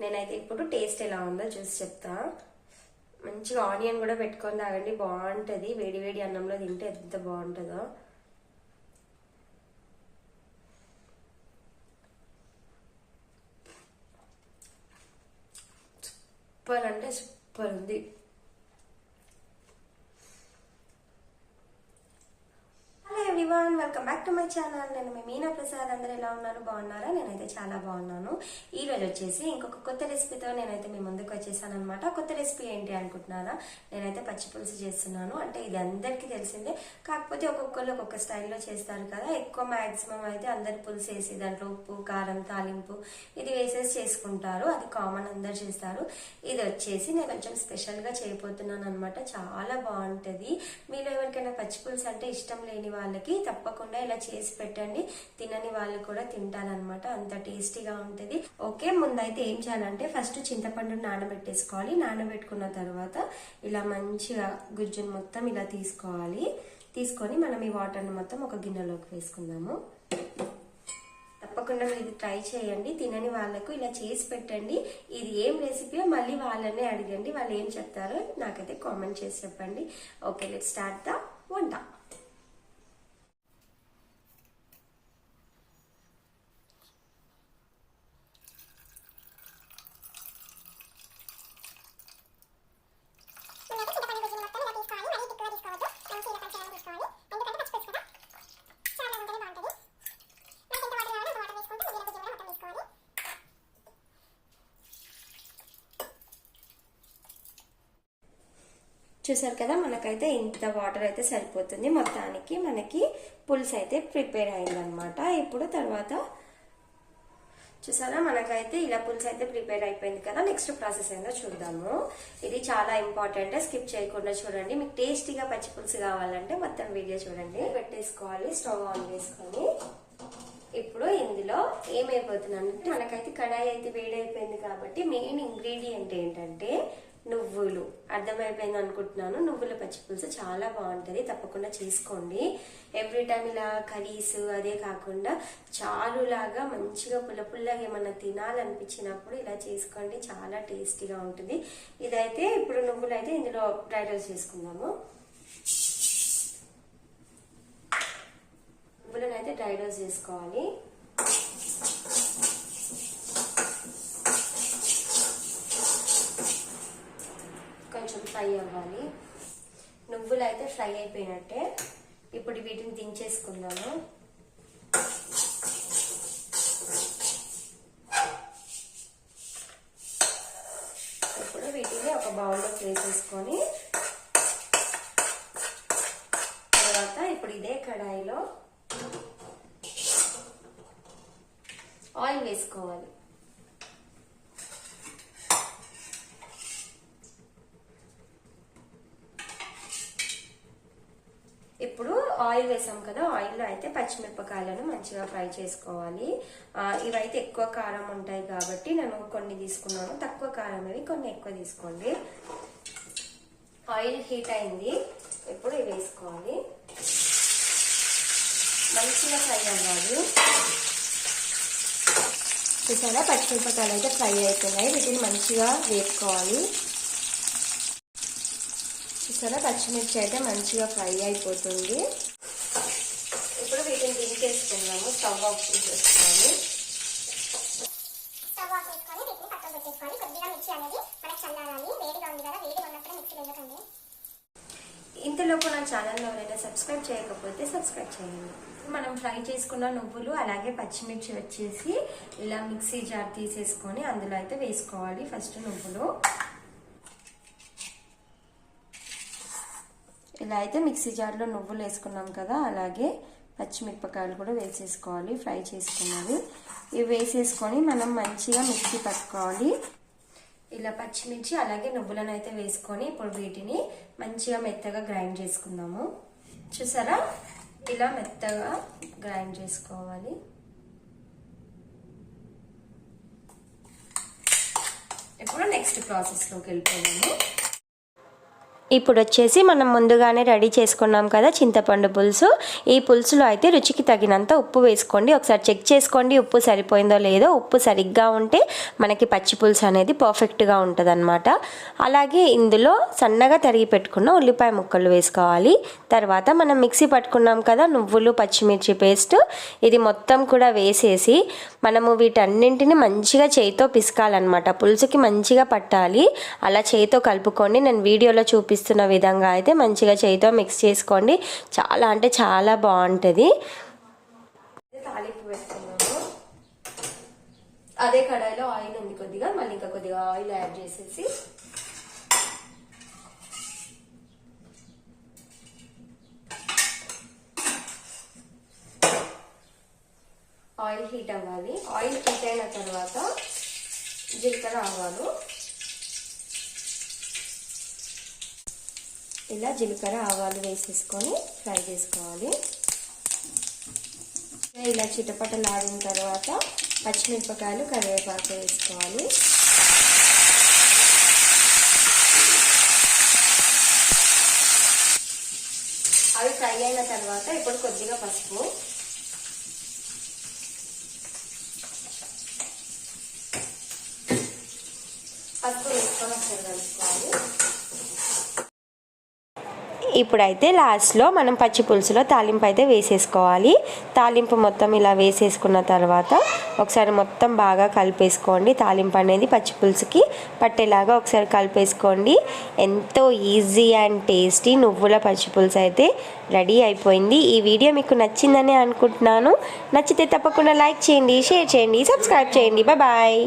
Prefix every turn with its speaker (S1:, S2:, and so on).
S1: నేనైతే ఇప్పుడు టేస్ట్ ఎలా ఉందో చూసి చెప్తా. మంచిగా ఆనియన్ కూడా పెట్టుకొని తాగండి బాగుంటుంది. వేడి వేడి అన్నంలో తింటే ఎంత బాగుంటుందో. సూపర్ అంటే సూపర్ ఉంది. బ్యాక్ టు మై ఛానల్ నేను మీ మీనా ప్రసాద్. అందరూ ఎలా ఉన్నారు? బాగున్నారా? నేనైతే చాలా బాగున్నాను. ఈ రోజు వచ్చేసి ఇంకొక కొత్త రెసిపీతో నేనైతే మీ ముందుకు వచ్చేసాను అనమాట కొత్త రెసిపీ ఏంటి అనుకుంటున్నారా? నేనైతే పచ్చి పులుసు చేస్తున్నాను. అంటే ఇది అందరికీ తెలిసిందే. కాకపోతే ఒక్కొక్కరు ఒక్కొక్క స్టైల్లో చేస్తారు కదా. ఎక్కువ మాక్సిమం అయితే అందరు పులుసు వేసి దాంట్లో ఉప్పు కారం తాలింపు ఇది వేసేసి చేసుకుంటారు. అది కామన్ అందరు చేస్తారు. ఇది వచ్చేసి నేను కొంచెం స్పెషల్గా చేయబోతున్నాను అనమాట చాలా బాగుంటుంది. మీలో ఎవరికైనా పచ్చి పులుసు అంటే ఇష్టం లేని వాళ్ళకి తప్పకుండా ఇలా చేసి పెట్టండి. తినని వాళ్ళు కూడా తింటారనమాట అంత టేస్టీగా ఉంటుంది. ఓకే ముందైతే ఏం చేయాలంటే ఫస్ట్ చింతపండు నానబెట్టేసుకోవాలి. నానబెట్టుకున్న తర్వాత ఇలా మంచిగా గుజ్జును మొత్తం ఇలా తీసుకోవాలి. తీసుకొని మనం ఈ వాటర్ని మొత్తం ఒక గిన్నెలోకి వేసుకుందాము. తప్పకుండా మీరు ట్రై చేయండి. తినని వాళ్ళకు ఇలా చేసి పెట్టండి. ఇది ఏం రెసిపీయో మళ్ళీ వాళ్ళనే అడగండి. వాళ్ళు ఏం చెప్తారో నాకైతే కామెంట్ చేసి చెప్పండి. ఓకే లెట్ స్టార్ట్ ద వంట
S2: ముందైతే చింతపండు గుజ్జుని మొత్తం ఇలా తీసుకోవాలి మరీ ఎక్కువ తీసుకోవద్దు మంచిగా పలచగా తీసుకోవాలి ఎందుకంటే పచ్చిపులుసు కదా చాలా ఉంటేనే బాగుంటుంది మనకి ఎంత వాటర్ కావాలో అంత వాటర్ వేసుకుంటూ మిగిలిన గుజ్జు కూడా మొత్తం తీసుకోవాలి
S1: చూసారు కదా మనకైతే ఇంత వాటర్ అయితే సరిపోతుంది. మొత్తానికి మనకి పులుసు అయితే ప్రిపేర్ అయిందనమాట ఇప్పుడు తర్వాత చూసారా మనకైతే ఇలా పులుసు అయితే ప్రిపేర్ అయిపోయింది కదా. నెక్స్ట్ ప్రాసెస్ ఏందో చూద్దాము. ఇది చాలా ఇంపార్టెంట్ స్కిప్ చేయకుండా చూడండి. మీకు టేస్టీగా పచ్చి పులుసు కావాలంటే మొత్తం వీడియో చూడండి. పెట్టేసుకోవాలి స్టవ్ ఆన్ చేసుకొని. ఇప్పుడు ఇందులో ఏమైపోతుందంటే మనకైతే కడాయి అయితే వేడైపోయింది కాబట్టి మెయిన్ ఇంగ్రీడియంట్ ఏంటంటే నువ్వులు. అర్థమైపోయింది అనుకుంటున్నాను. నువ్వుల పచ్చి పులుసు చాలా బాగుంటుంది. తప్పకుండా చేసుకోండి. ఎవ్రీ టైం ఇలా కర్రీస్ అదే కాకుండా చారులాగా మంచిగా పుల్ల పుల్లగా ఏమన్నా తినాలనిపించినప్పుడు ఇలా చేసుకోండి. చాలా టేస్టీగా ఉంటుంది. ఇదైతే ఇప్పుడు నువ్వులు అయితే ఇందులో డ్రై రోస్ట్ చేసుకుందాము. నువ్వులను అయితే డ్రై రోస్ట్ చేసుకోవాలి కొంచెం ఫ్రై అవ్వాలి. నువ్వులు అయితే ఫ్రై అయిపోయినట్టే. ఇప్పుడు వీటిని దించేసుకుందాము. ఇప్పుడు వీటిని ఒక బౌల్లోకి వేసేసుకొని తర్వాత ఇప్పుడు ఇదే కడాయిలో ఆయిల్ వేసుకోవాలి ఇప్పుడు ఆయిల్ వేసాం కదా ఆయిల్లో అయితే పచ్చిమిరపకాయలను మంచిగా ఫ్రై చేసుకోవాలి. ఇవైతే ఎక్కువ కారం ఉంటాయి కాబట్టి నేను కొన్ని తీసుకున్నాను. తక్కువ కారం అవి కొన్ని ఎక్కువ తీసుకోండి. ఆయిల్ హీట్ అయింది. ఇప్పుడు ఇవి వేసుకోవాలి. మంచిగా ఫ్రై అవ్వాలి. చూసారా? పచ్చిమిరపకాయలు అయితే ఫ్రై అవుతున్నాయి వీటిని మంచిగా వేసుకోవాలి చూసారా? పచ్చిమిర్చి అయితే మంచిగా ఫ్రై అయిపోతుంది. స్టవ్ ఆఫ్ చేసేసుకోవాలి
S2: స్టవ్ ఆఫ్ చేసుకొని వీటిని పక్కన పెట్టేసుకోవాలి కొద్దిగా మిర్చి అనేది మనకి చల్లారాలి వేడిగా ఉంది కదా ఉన్నప్పుడు వేయకండి
S1: ఇంతలోపు నా ఛానల్ ఎవరైనా సబ్స్క్రైబ్ చేయకపోతే సబ్స్క్రైబ్ చేయండి. మనం ఫ్రై చేసుకున్న నువ్వులు అలాగే పచ్చిమిర్చి వచ్చేసి ఇలా మిక్సీ జార్ తీసేసుకొని అందులో అయితే వేసుకోవాలి ఫస్ట్ నువ్వులు. ఇలా అయితే మిక్సీ జార్లో నువ్వులు వేసుకున్నాం కదా అలాగే పచ్చిమిరపకాయలు కూడా వేసేసుకోవాలి ఫ్రై చేసుకున్నవి. ఇవి వేసేసుకొని మనం మంచిగా మిక్సీ పట్టుకోవాలి. ఇలా పచ్చిమిర్చి అలాగే నువ్వులను అయితే వేసుకొని ఇప్పుడు వీటిని మంచిగా మెత్తగా గ్రైండ్ చేసుకుందాము. చూసారా? ఇలా మెత్తగా గ్రైండ్ చేసుకోవాలి. ఇప్పుడు నెక్స్ట్ ప్రాసెస్లోకి వెళ్ళిపోయాము ఇప్పుడు వచ్చేసి మనం ముందుగానే రెడీ చేసుకున్నాం కదా చింతపండు పులుసు. ఈ పులుసులో అయితే రుచికి తగినంత ఉప్పు వేసుకోండి. ఒకసారి చెక్ చేసుకోండి ఉప్పు సరిపోయిందో లేదో. ఉప్పు సరిగ్గా ఉంటే మనకి పచ్చి పులుసు అనేది పర్ఫెక్ట్గా ఉంటుందన్నమాట. అలాగే ఇందులో సన్నగా తరిగి పెట్టుకున్న ఉల్లిపాయ ముక్కలు వేసుకోవాలి. తర్వాత మనం మిక్సీ పట్టుకున్నాం కదా నువ్వులు పచ్చిమిర్చి పేస్ట్. ఇది మొత్తం కూడా వేసేసి మనము వీటన్నింటిని మంచిగా చేయితో పిసకాలన్నమాట. పులుసుకి మంచిగా పట్టాలి. అలా చేయితో కలుపుకోండి నేను వీడియోలో చూపిస్తున్న విధంగా అయితే మంచిగా చేయితో మిక్స్ చేసుకోండి. చాలా అంటే చాలా బాగుంటుంది. తాలింపు వేస్తున్నాము. అదే కడాయిలో ఆయిల్ ఉంది కొద్దిగా మళ్ళీ ఇంకా కొద్దిగా ఆయిల్ యాడ్ చేసేసి. ఆయిల్ హీట్ అవ్వాలి. ఆయిల్ హీట్ అయిన తర్వాత జీలకర్ర ఆవాలు. ఇలా జీలకర్ర ఆవాలు వేసేసుకొని ఫ్రై చేసుకోవాలి. ఇలా చిటపటలాడిన తర్వాత పచ్చిమిరపకాయలు కరివేపాకు వేసుకోవాలి. అవి ఫ్రై అయిన తర్వాత ఇప్పుడు కొద్దిగా పసుపు వేసుకొని ఒకసారి కలుపుకోవాలి ఇప్పుడైతే లాస్ట్లో మనం పచ్చి పులుసులో తాలింపు అయితే వేసేసుకోవాలి. తాలింపు మొత్తం ఇలా వేసేసుకున్న తర్వాత ఒకసారి మొత్తం బాగా కలిపేసుకోండి. తాలింపు అనేది పచ్చి పులుసుకి పట్టేలాగా ఒకసారి కలిపేసుకోండి. ఎంతో ఈజీ అండ్ టేస్టీ నువ్వుల పచ్చి పులుసు అయితే రెడీ అయిపోయింది. ఈ వీడియో మీకు నచ్చిందని అనుకుంటున్నాను. నచ్చితే తప్పకుండా లైక్ చేయండి షేర్ చేయండి సబ్స్క్రైబ్ చేయండి. బాయ్